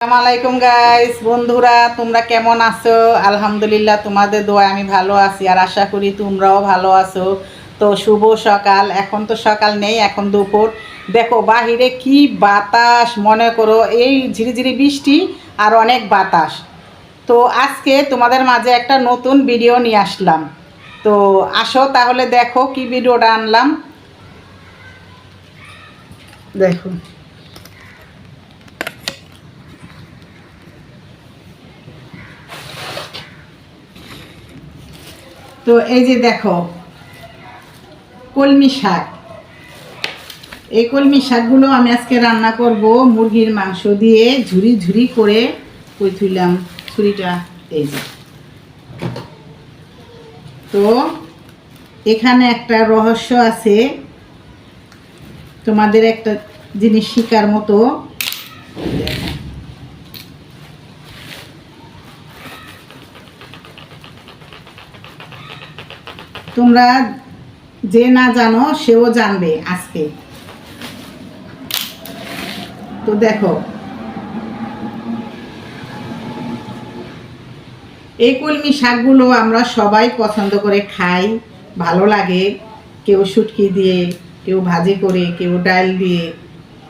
আসসালামু আলাইকুম গাইস বন্ধুরা, তোমরা কেমন আছো? আলহামদুলিল্লাহ, তোমাদের দোয়া আমি ভালো আছি আর আশা করি তোমরাও ভালো আছো। তো শুভ সকাল। এখন তো সকাল নেই, এখন দুপুর। দেখো, বাহিরে কি বাতাস, মনে করো, এই ঝিরিঝিরি বৃষ্টি আর অনেক বাতাস। তো আজকে তোমাদের মাঝে একটা নতুন ভিডিও নিয়ে আসলাম। তো আসো তাহলে দেখো কি ভিডিওটা আনলাম। দেখো। তো এই যে দেখো, কলমি শাক। এই কলমি শাকগুলো আমি আজকে রান্না করব মুরগির মাংস দিয়ে ঝুরি ঝুরি করে কই তুললাম, ছুরিটা, এই যে। তো এখানে একটা রহস্য আছে, তোমাদের একটা জিনিস শিকার মতো। তোমরা যে না জানো, সেও জানবে আজকে। তো দেখো, এই কলমি শাকগুলো আমরা সবাই পছন্দ করে খাই, ভালো লাগে। কেউ শুটকি দিয়ে, কেউ ভাজি করে, কেউ ডাল দিয়ে।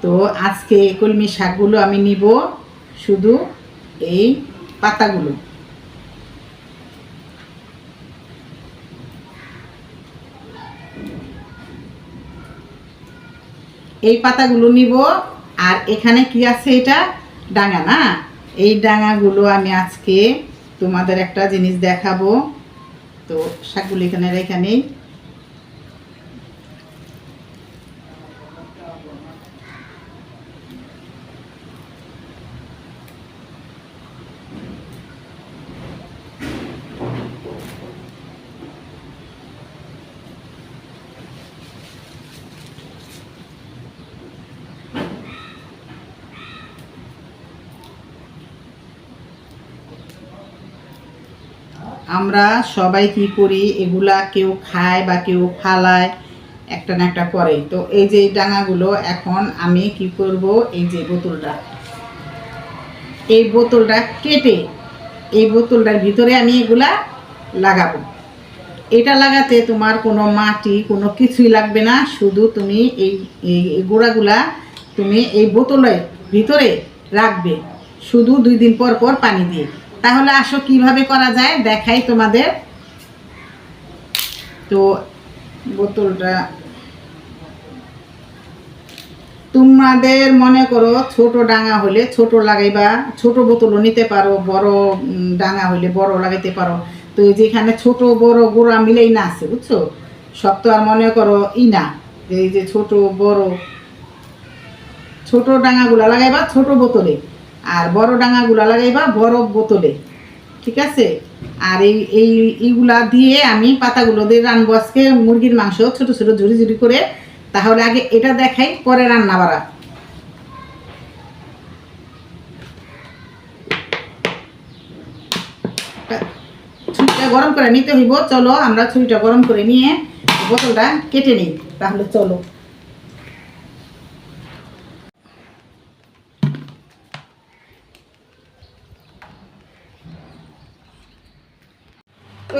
তো আজকে এই কলমি শাকগুলো আমি নিব শুধু এই পাতাগুলো। এই পাতাগুলো নিব। আর এখানে কি আছে এটা? ডাঙা না? এই ডাঙাগুলো আমি আজকে তোমাদের একটা জিনিস দেখাবো। তো শাকগুলো এখানে রেখে নেই। আমরা সবাই কি করি? এগুলা কেউ খায় বা কেউ ফালায়, একটা না একটা করে। তো এই যে ডাঙাগুলো, এখন আমি কি করব? এই যে বোতলটা। এই বোতলটা কেটে এই বোতলটার ভিতরে আমি এগুলা লাগাবো। এটা লাগাতে তোমার কোনো মাটি, কোনো কিছুই লাগবে না। শুধু তুমি এই এই গোড়াগুলা তুমি এই বোতলের ভিতরে রাখবে। শুধু দুই দিন পর পর পানি দিয়ে। তাহলে আসো, কীভাবে করা যায়? দেখাই তোমাদের। তো বোতলটা তোমাদের মনে করো, ছোট ডাঙা হলে ছোট লাগাইবা, ছোট বোতলও নিতে পারো, বড় ডাঙা হলে বড় লাগাইতে পারো। তো যেখানে ছোট, বড়, গোড়া মিলেই না আছে, বুঝছ? সব তো আর মনে করো ই না। এই যে ছোট, বড়, ছোট ডাঙাগুলা লাগাইবা, ছোট বোতলে। আর বড় ডাঙাগুলা লাগাইবা বড় বোতলে, ঠিক আছে? আর এই এই, এইগুলা দিয়ে আমি পাতাগুলো দিয়ে রানবো আজকে মুরগির মাংস ছোট ছোট ঝুড়ি ঝুড়ি করে। তাহলে আগে এটা দেখাই, পরে রান্না বাড়া। ছুরিটা গরম করে নিতে হইব, চলো আমরা ছুরিটা গরম করে নিয়ে বোতলটা কেটে নিই, তাহলে চলো।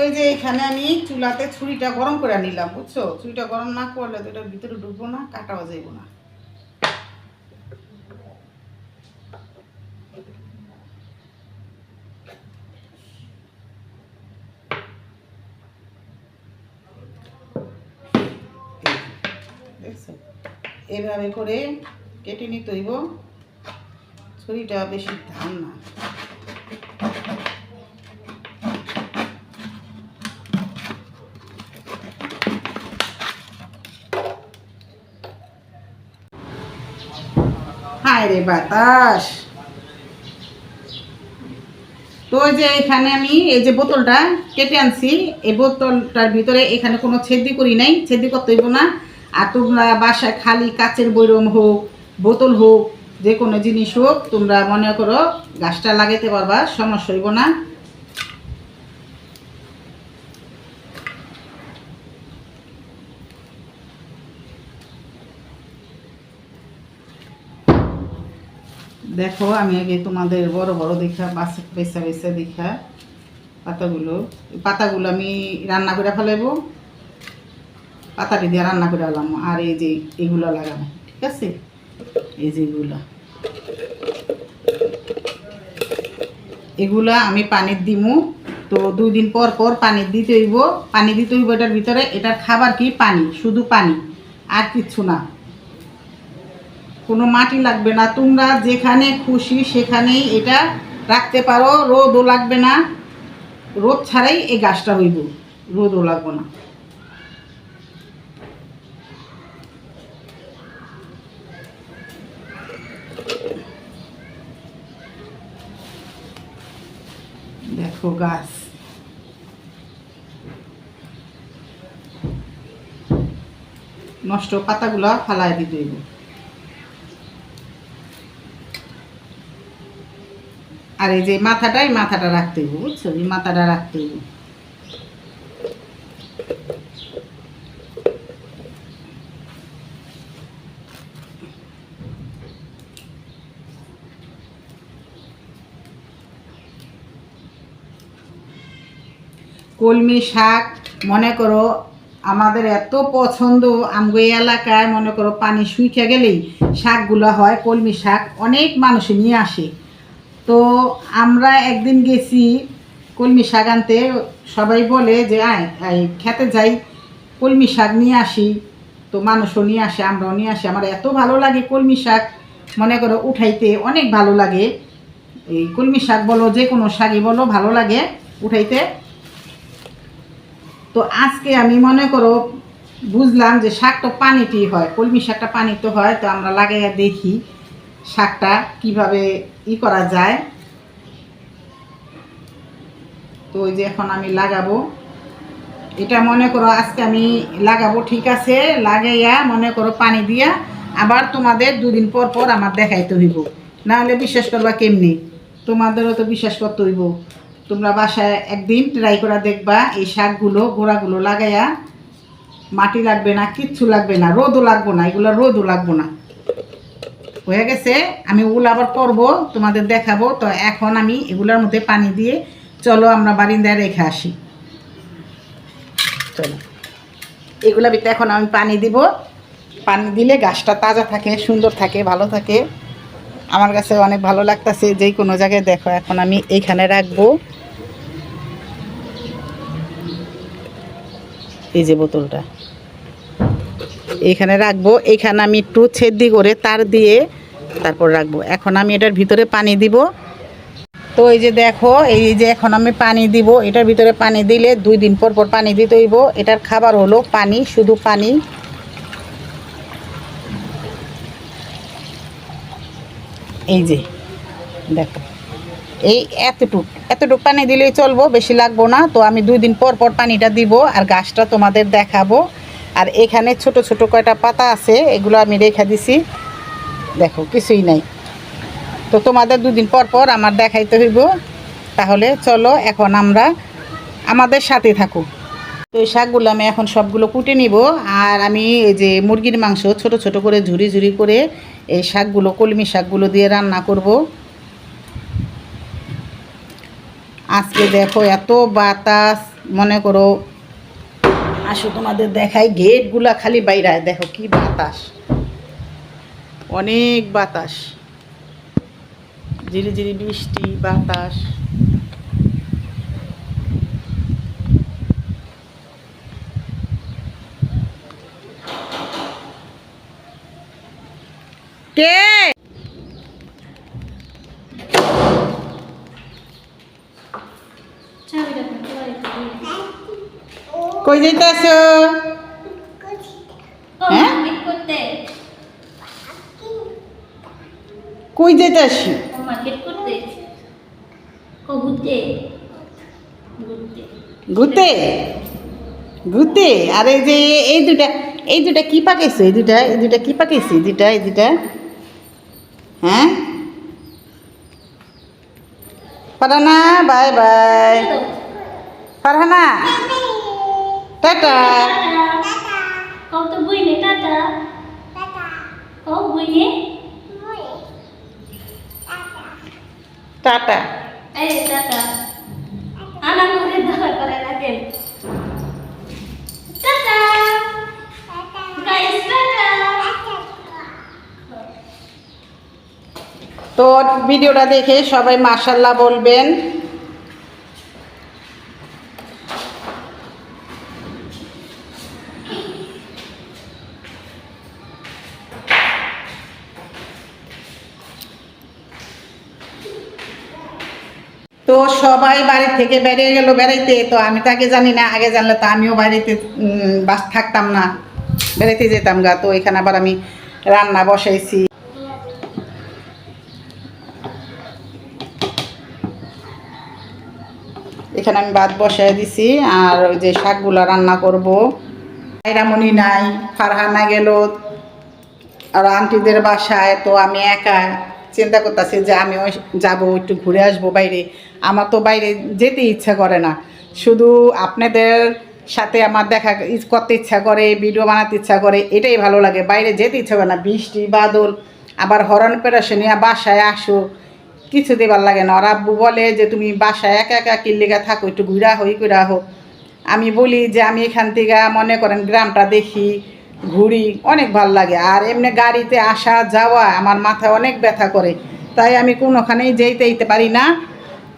এই যে এখানে আমি চুলাতে ছুরিটা গরম করে নিলাম, বুঝছ? ছুরিটা গরম না করলে তো এটার ভিতরে ঢুকবো না, কাটাও যাইব না। এভাবে করে কেটে নিতে হইব। ছুরিটা বেশি ধান না হায় রে বাতাস। তো যে এখানে আমি এই যে বোতলটা কেটে আনছি, এই বোতলটার ভিতরে এখানে কোনো ছেদি করি নাই ছেদি করতে হইব না। আর তোমরা বাসায় খালি কাচের বৈরম হোক, বোতল হোক, যে কোনো জিনিস হোক, তোমরা মনে করো গাছটা লাগাইতে পারবা, সমস্যা হইব না। দেখো, আমি আগে তোমাদের বড় বড় দেখা, বাসা, বেসা বেসা দেখা পাতাগুলো। পাতাগুলো আমি রান্না করে ফেলাইবো। পাতাটি দিয়ে রান্না করে আলাম, আর এই যে এগুলো লাগাবো, ঠিক আছে? এই যে এগুলা। এগুলা আমি পানির দিমু, তো দুই দিন পর পর পানি দিতে হইব। পানি দিতে হইব এটার ভিতরে, এটার খাবার কি? পানি, শুধু পানি, আর কিচ্ছু না। কোনো মাটি লাগবে না। তোমরা যেখানে খুশি সেখানেই এটা রাখতে পারো। রোদও লাগবে না। রোদ ছাড়াই এই গাছটা হইব। রোদও লাগবে না। দেখো গাছ। নষ্ট পাতাগুলা ফালাই দিতে আর এই যে মাথাটাই মাথাটা রাখতে হইব, বুঝছ? এই মাথাটা রাখতে হইব। কলমি শাক, মনে করো, আমাদের এত পছন্দ, আমগো এলাকায় মনে করো পানি শুইখে গেলেই শাকগুলো হয়, কলমি শাক অনেক মানুষ নিয়ে আসে। তো আমরা একদিন গেছি কলমি শাক আনতে। সবাই বলে যে, আয় খেতে যাই। কলমি শাক নিয়ে আসি। তো মানুষও নিয়ে আসে, আমরাও নিয়ে আসি। আমার এত ভালো লাগে কলমি শাক। মনে করো উঠাইতে অনেক ভালো লাগে। এই কলমি শাক বলো, যে কোনো শাকই বলো, ভালো লাগে উঠাইতে। তো আজকে আমি মনে করো বুঝলাম যে শাকটা পানিতেই হয়, কলমি শাকটা পানিতে হয়। তো আমরা লাগাইয়া দেখি। শাকটা কীভাবে ই করা যায়। তো ওই যে এখন আমি লাগাবো। এটা মনে করো আজকে আমি লাগাবো, ঠিক আছে? লাগাইয়া মনে করো পানি দিয়া আবার তোমাদের দুদিন পর পর আমার দেখাইতে হইব। না হলে বিশ্বাস করবা কেমনি? তোমাদেরও তো বিশ্বাস করতে হইব। তোমরা বাসায় একদিন ট্রাই করা দেখবা এই শাকগুলো, গোড়াগুলো লাগাইয়া মাটি লাগবে না, কিচ্ছু লাগবে না, রোদও লাগবো না, এগুলো রোদও লাগবো না। হয়ে গেছে। আমি ওগুলো আবার করব, তোমাদের দেখাবো। তো এখন আমি এগুলোর মধ্যে পানি দিয়ে চলো আমরা বারিন্দায় রেখে আসি। চলো। এগুলোর ভিতরে এখন আমি পানি দিব। পানি দিলে গাছটা তাজা থাকে, সুন্দর থাকে, ভালো থাকে। আমার কাছে অনেক ভালো লাগতেছে, যে কোনো জায়গায় দেখো, এখন আমি এইখানে রাখব। এই যে বোতলটা। এইখানে রাখব এইখানে আমি একটু ছেদি করে তার দিয়ে তারপর রাখব। এখন আমি এটার ভিতরে পানি দিব। তো এই যে দেখো, এই যে এখন আমি পানি দিব, এটার ভিতরে পানি দিলে দুই দিন পর পর পানি দিতে হইব। এটার খাবার হলো পানি, শুধু পানি। এই যে, দেখো, এই এতটুক এতটুক পানি দিলেই চলবো, বেশি লাগবো না। তো আমি দুই দিন পর পর পানিটা দিব, আর গাছটা তোমাদের দেখাবো। আর এখানে ছোট ছোট কয়টা পাতা আছে, এগুলো আমি রেখে দিছি। দেখো, কিছুই নাই। তো তোমাদের দুদিন পর পর আমার দেখাইতে হইব। তাহলে চলো, এখন আমরা আমাদের সাথে থাকুক তো এই শাকগুলো আমি এখন সবগুলো কুটে নিব, আর আমি এই যে মুরগির মাংস ছোট ছোট করে ঝুরি ঝুরি করে এই শাকগুলো, কলমি শাকগুলো দিয়ে রান্না করব। আজকে দেখো এত বাতাস, মনে করো আসো, তোমাদের দেখাই, গেটগুলা খালি বাইরায় দেখো কি বাতাস। অনেক বাতাস। ঝিরি ঝিরি বৃষ্টি, বাতাস। কই যাইতেছ? হ্যাঁ? কই যাইতেছ? ঘুরতে? ঘুরতে? আর এই যে, এই দুটা এই দুটা কি পাকাইছো এই দুটা এই দুটা কি পাকাইছে এই দুটা এই দুটা হ্যাঁ? পারানা বাই বাই। পারহানা টাটা। কও তো বুইনে টাটা। কও বুইনে টাটা। এই টাটা। আনার করে দেওয়া করে রাখেন টাটা। Guys tata. তো ভিডিওটা দেখে সবাই মাশাল্লাহ বলবেন। সবাই বাড়ি থেকে বেরিয়ে গেল বেড়াইতে, তো আমি তাকে জানি না, আগে জানলে তো আমিও বাড়িতে বাস থাকতাম না, বেড়াইতে যেতাম গা, তো এখানে আবার আমি রান্না বসাইছি। এখানে আমি ভাত বসাই দিছি, আর ওই যে শাকগুলো রান্না করব। রামনি নাই, ফারহানা গেল, আর আন্টিদের বাসায়, তো আমি একা। চিন্তা করতেছি যে আমিও যাব, একটু ঘুরে আসব বাইরে। আমার তো বাইরে যেতে ইচ্ছা করে না। শুধু আপনাদের সাথে আমার দেখা করতে ইচ্ছা করে, ভিডিও বানাতে ইচ্ছা করে, এটাই ভালো লাগে। বাইরে যেতে ইচ্ছা করে না। বৃষ্টি, বাদল, আবার হরণ পেরাসে নিয়ে বাসায় আসো। কিছু দেবার লাগে না। ওর বলে যে, তুমি বাসায় একা একা কিল্লিগা থাকো? একটু ঘুরা হই ঘুরা হোক আমি বলি যে, আমি এখান থেকে মনে করেন গ্রামটা দেখি ঘুরি অনেক ভালো লাগে। আর এমনি গাড়িতে আসা যাওয়া, আমার মাথায় অনেক ব্যথা করে। তাই আমি কোনোখানেই যেতে যেতে পারি না।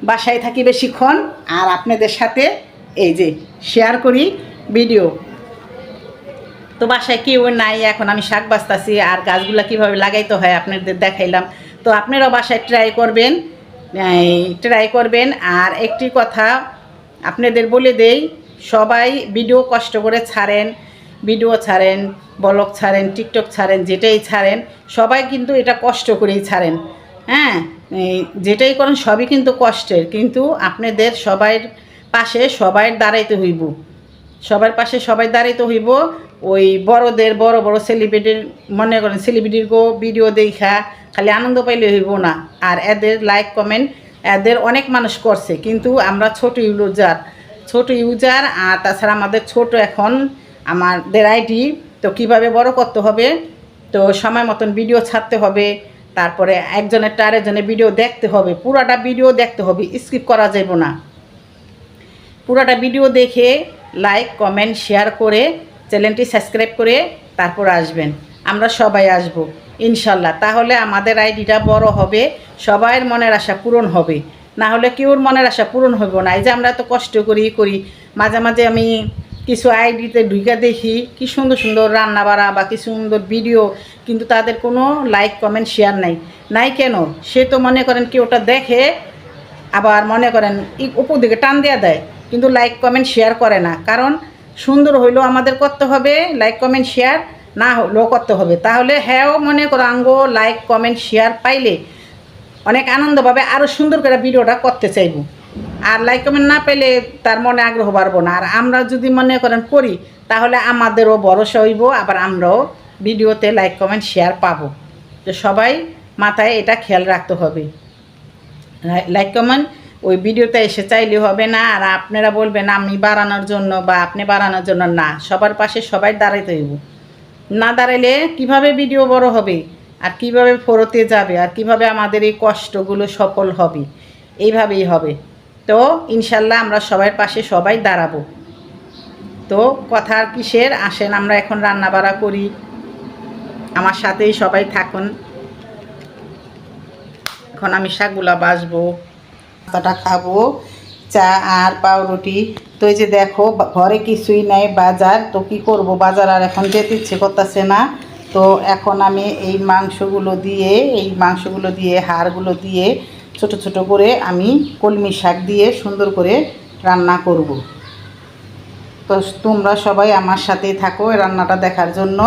বাসায় থাকি বেশিক্ষণ। আর আপনাদের সাথে এই যে শেয়ার করি ভিডিও তো বাসায় কেউ নাই, এখন আমি শাক বাঁচতাছি। আর গাছগুলো কীভাবে লাগাইতে হয় আপনাদের দেখাইলাম। তো আপনারাও বাসায় ট্রাই করবেন। ট্রাই করবেন। আর একটি কথা আপনাদের বলে দেই, সবাই ভিডিও কষ্ট করে ছাড়েন। ভিডিও ছাড়েন, ব্লগ ছাড়েন, টিকটক ছাড়েন, যেটাই ছাড়েন, সবাই কিন্তু এটা কষ্ট করেই ছাড়েন। হ্যাঁ যেটাই করেন সবই কিন্তু কষ্টের, কিন্তু আপনাদের সবাই পাশে সবাই দাঁড়াইতে হইব। সবার পাশে সবাই দাঁড়াইতে হইব, ওই বড়দের, বড় বড় সেলিব্রিটির মনে করেন সেলিব্রিটির গো ভিডিও দেখা, খালি আনন্দ পাইলে হইব না। আর এদের লাইক কমেন্ট এদের অনেক মানুষ করছে, কিন্তু আমরা ছোট ইউজার ছোট ইউজার আর তাছাড়া আমাদের ছোট এখন আমাদের আইডি তো কীভাবে বড় করতে হবে? তো সময় মতন ভিডিও ছাড়তে হবে, তারপরে একজনের আরেকজনের ভিডিও দেখতে হবে, পুরাটা ভিডিও দেখতে হবে স্কিপ করা যাবে না। পুরোটা ভিডিও দেখে লাইক কমেন্ট শেয়ার করে চ্যানেলটি সাবস্ক্রাইব করে তারপর আসবেন। আমরা সবাই আসব, ইনশাল্লাহ। তাহলে আমাদের আইডিটা বড় হবে, সবাইয়ের মনের আশা পূরণ হবে। না হলে কেউর মনের আশা পূরণ হবে না। এই যে আমরা এত কষ্ট করি করি, মাঝে মাঝে আমি কিছু আইডিতে ঢুকে দেখি, কি সুন্দর সুন্দর রান্না বাড়া বা কি সুন্দর ভিডিও কিন্তু তাদের কোনো লাইক কমেন্ট শেয়ার নাই। নাই কেন? সে তো মনে করেন কি ওটা দেখে, আবার মনে করেন উপর দিকে টান দেওয়া দেয়, কিন্তু লাইক কমেন্ট শেয়ার করে না। কারণ সুন্দর হইলেও আমাদের করতে হবে লাইক কমেন্ট শেয়ার না হলেও করতে হবে। তাহলে হ্যাঁও মনে করো আঙ্গো লাইক কমেন্ট শেয়ার পাইলে অনেক আনন্দভাবে আরও সুন্দর করে ভিডিওটা করতে চাইব। আর লাইক কমেন্ট না পেলে তার মনে আগ্রহ বাড়বো না। আর আমরা যদি মনে করেন করি, তাহলে আমাদেরও ভরসা হইব, আবার আমরাও ভিডিওতে লাইক কমেন্ট শেয়ার পাবো। তো সবাই মাথায় এটা খেয়াল রাখতে হবে। লাইক কমেন্ট ওই ভিডিওতে এসে চাইলে হবে না, আর আপনারা বলবেন আমি বাড়ানোর জন্য বা আপনি বাড়ানোর জন্য না, সবার পাশে সবাই দাঁড়াইতে হইব। না দাঁড়াইলে কীভাবে ভিডিও বড় হবে, আর কীভাবে ফরতে যাবে, আর কীভাবে আমাদের এই কষ্টগুলো সফল হবে, এইভাবেই হবে। তো ইনশাল্লাহ আমরা সবার পাশে সবাই দাঁড়াবো। তো কথা কথার কিসের? আসেন, আমরা এখন রান্না বাড়া করি। আমার সাথেই সবাই থাকুন। এখন আমি শাকগুলা বাসবো। নাস্তাটা খাব। চা আর পাউরুটি। তো এই যে দেখো ঘরে কিছুই নাই, বাজার। তো কি করব? বাজার আর এখন যেতে ইচ্ছে করতেছে না। তো এখন আমি এই মাংসগুলো দিয়ে, এই মাংসগুলো দিয়ে, হাড়গুলো দিয়ে ছোট ছোট করে আমি কলমি শাক দিয়ে সুন্দর করে রান্না করব। তো তোমরা সবাই আমার সাথেই থাকো রান্নাটা দেখার জন্য।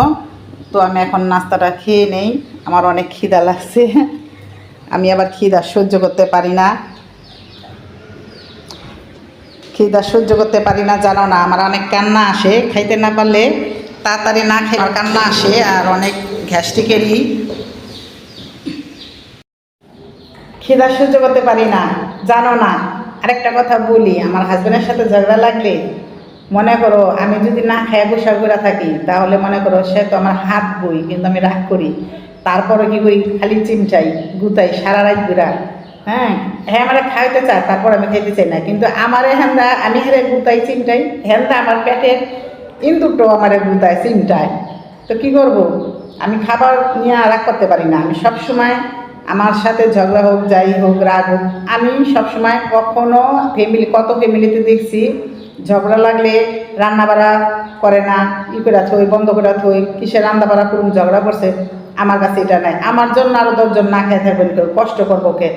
তো আমি এখন নাস্তাটা খেয়ে নেই, আমার অনেক খিদা লাগছে। আমি আবার খিদা সহ্য করতে পারি না। খিদা সহ্য করতে পারি না, জানো না, আমার অনেক কান্না আসে। খাইতে না পারলে তাড়াতাড়ি না খাই কান্না আসে আর অনেক গ্যাস্ট্রিকেরই খিদা সহ্য করতে পারি না, জানো না। আরেকটা কথা বলি, আমার হাজব্যান্ডের সাথে ঝগড়া লাগলে মনে করো আমি যদি না খায় বসা করে থাকি, তাহলে মনে করো সে তো আমার হাত বই, কিন্তু আমি রাগ করি। তারপরে কি করি? খালি চিমচাই, গুতাই, সারা রাত ঘুরা। হ্যাঁ হ্যাঁ আমার খাইতে চায়, তারপর আমি খাইতে চাই না। কিন্তু আমার হ্যান্দা আমি হেরে গুতাই চিমটাই হ্যান্দা আমার পেটের ইন্দুরটো আমার গুতায়, চিমটায়। তো কি করব? আমি খাবার নিয়ে রাগ করতে পারি না। আমি সব সময় আমার সাথে ঝগড়া হোক, যাই হোক, রাগ হোক, আমি সবসময় কখনো ফ্যামিলি কত ফ্যামিলিতে দেখছি, ঝগড়া লাগলে রান্না বাড়া করে না, ই করে থই, বন্ধ করে থই কিসে রান্না বাড়া করুন ঝগড়া করছে, আমার কাছে এটা নাই। আমার জন্য আরও দশজন না খেয়ে থাকবেন কেউ, কষ্ট করব কে?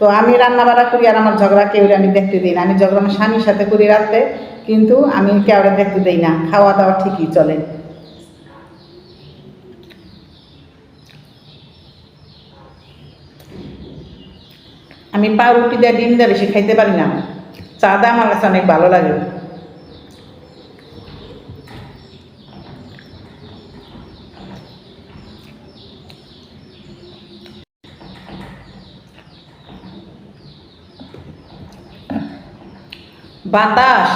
তো আমি রান্না বাড়া করি আর আমার ঝগড়া কেউ আমি দেখতে দিই না। আমি ঝগড়া আমার স্বামীর সাথে করি রাখতে কিন্তু আমি কেউরে দেখতে দিই না। খাওয়া দাওয়া ঠিকই চলে। আমি পাউরুটি দিয়ে ডিম দিয়ে বেশি খাইতে পারি না। চা দা আমার কাছে অনেক ভালো লাগে। বাতাস।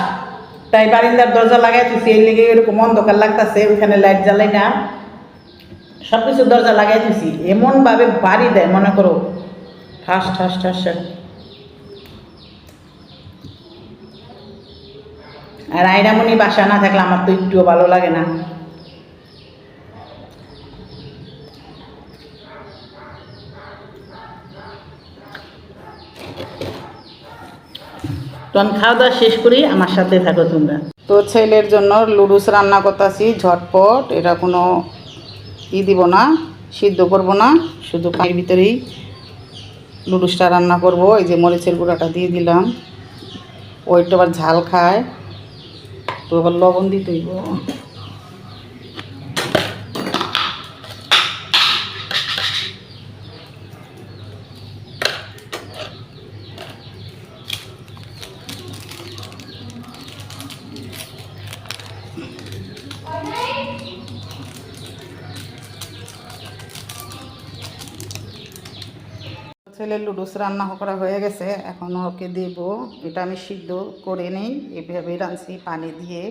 তাই বারিন্দার দরজা লাগাই তুই এই লেগে এরকম অন্ধকার লাগতেছে, ওইখানে লাইট জ্বালাই না। সব কিছু দরজা লাগাই দিছি। এমনভাবে বাড়ি দেয়, মনে করো। ঠাস ঠাস ঠাস। আর আইরামণি বাসা না থাকলে আমার তো একটুও ভালো লাগে না। তখন খাওয়া দাওয়া শেষ করি, আমার সাথে থাকো তোমরা। তো ছেলের জন্য লুডুস রান্না করতেছি, ঝটপট। এটা কোনো ই দিব না, সিদ্ধ করব না, শুধু পানির ভিতরেই লুডুসটা রান্না করব, এই যে মরিচের গুঁড়াটা দিয়ে দিলাম। ওইটা আবার ঝাল খায়। তো আবার লবণ দিতে লুডুস রান্না করা হয়ে গেছে এখন ওকে দেব। এটা আমি সিদ্ধ করে নিই, এভাবে রাঁধছি পানি দিয়ে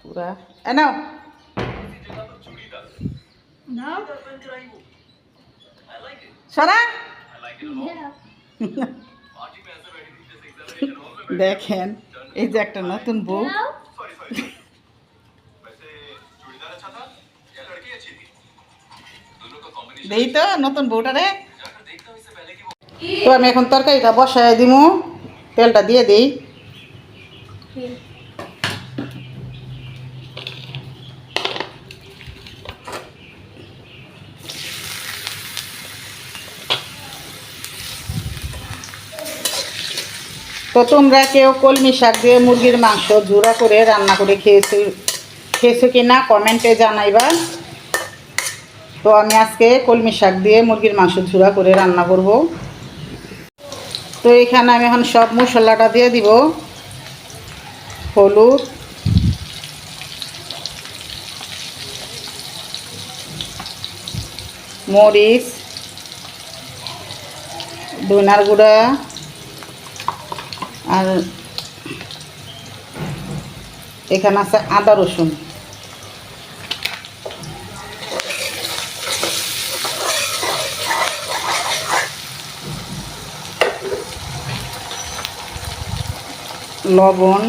পুরা। এ নাও। সরা দেখেন, এই যে একটা নতুন বউ। দেই তো নতুন বউটা রে। তো আমি এখন তরকারিটা বসায় দিমু। তেলটা দিয়ে দিই। তো তোমরা কেউ কলমি শাক দিয়ে মুরগির মাংস জোড়া করে রান্না করে খেয়েছো খেয়েছো কি না কমেন্টে জানাইবা। তো আমি আজকে কলমি শাক দিয়ে মুরগির মাংস ঝুরা করে রান্না করব। তো এখানে আমি এখন সব মশলাটা দিয়ে দিব। হলুদ। মরিচ। ধনার গুঁড়া। আর এখানে আছে আদা রসুন। লবণ।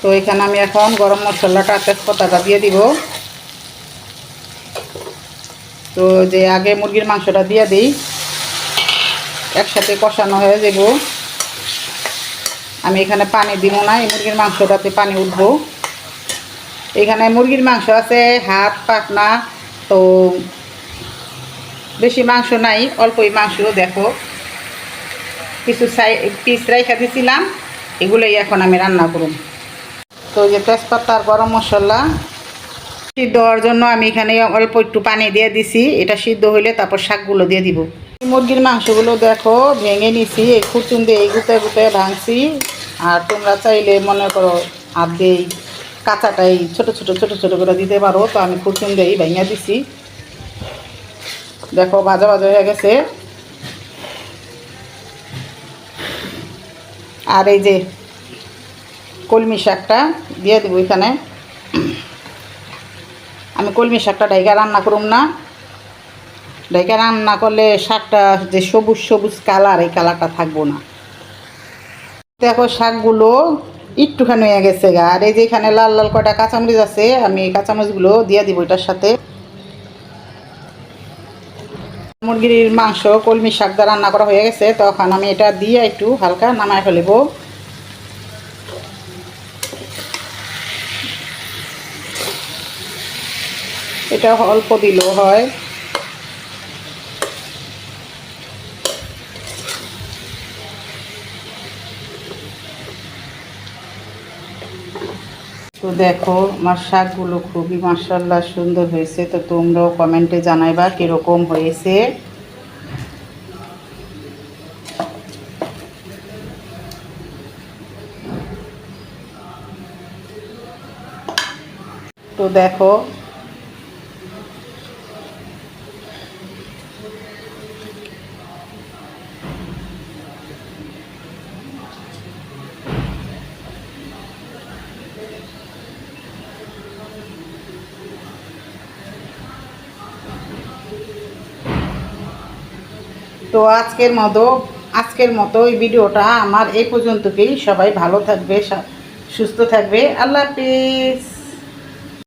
তো এখানে আমি এখন গরম মশলাটা তেজপাতাটা দিয়ে দিব। তো যে আগে মুরগির মাংসটা দিয়ে দিই। একসাথে কষানো হয়ে যাব। আমি এখানে পানি দিব না, এই মুরগির মাংসটাতে পানি উঠবো। এখানে মুরগির মাংস আছে, হাত পাকনা তো বেশি মাংস নাই, অল্পই মাংস দেখো। কিছু সাই পিস রাইখা দিছিলাম, এগুলোই এখন আমি রান্না করুন তো যে তেজপাতা আর গরম মশলা সিদ্ধ হওয়ার জন্য আমি এখানে অল্প একটু পানি দিয়ে দিছি। এটা সিদ্ধ হইলে তারপর শাকগুলো দিয়ে দিব। মুরগির মাংসগুলো দেখো, ভেঙে নিছি, এই খুচুন দিয়ে এই গুতে গুতে ভাঙছি। আর তোমরা চাইলে মনে করো, হাত দিয়ে কাঁচাটাই ছোটো ছোটো ছোটো ছোটো করে দিতে পারো। তো আমি খুচুন দিয়েই ভেঙে দিছি। দেখো, ভাজা ভাজা হয়ে গেছে। আর এই যে কলমি শাকটা দিয়ে দেবো এখানে। আমি কলমি শাকটা ডাইগা রান্না করুম না। ডাইকা রান্না করলে শাকটা যে সবুজ সবুজ কালার, এই কালারটা থাকব না। দেখো শাকগুলো একটুখানি হয়ে গেছে গা। আর এই যে এখানে লাল লাল কটা কাঁচামরিচ আছে, আমি কাঁচামরিচগুলো দিয়ে দিব এটার সাথে। মুরগির মাংস, কলমি শাক দিয়ে রান্না করা হয়ে গেছে, তখন আমি এটা দিয়ে একটু হালকা নামায় ফেলব। এটা অল্প দিলেও হয়। দেখো আমার শাকগুলো খুবই মার্শাল্লাহ সুন্দর হয়েছে, তো তোমরাও কমেন্টে জানাইবা কীরকম হয়েছে। তো দেখো তো আজকের মতো আজকের মতো এই ভিডিওটা আমার এই পর্যন্তকেই। সবাই ভালো থাকবে সুস্থ থাকবে। আল্লাহ হাফিজ।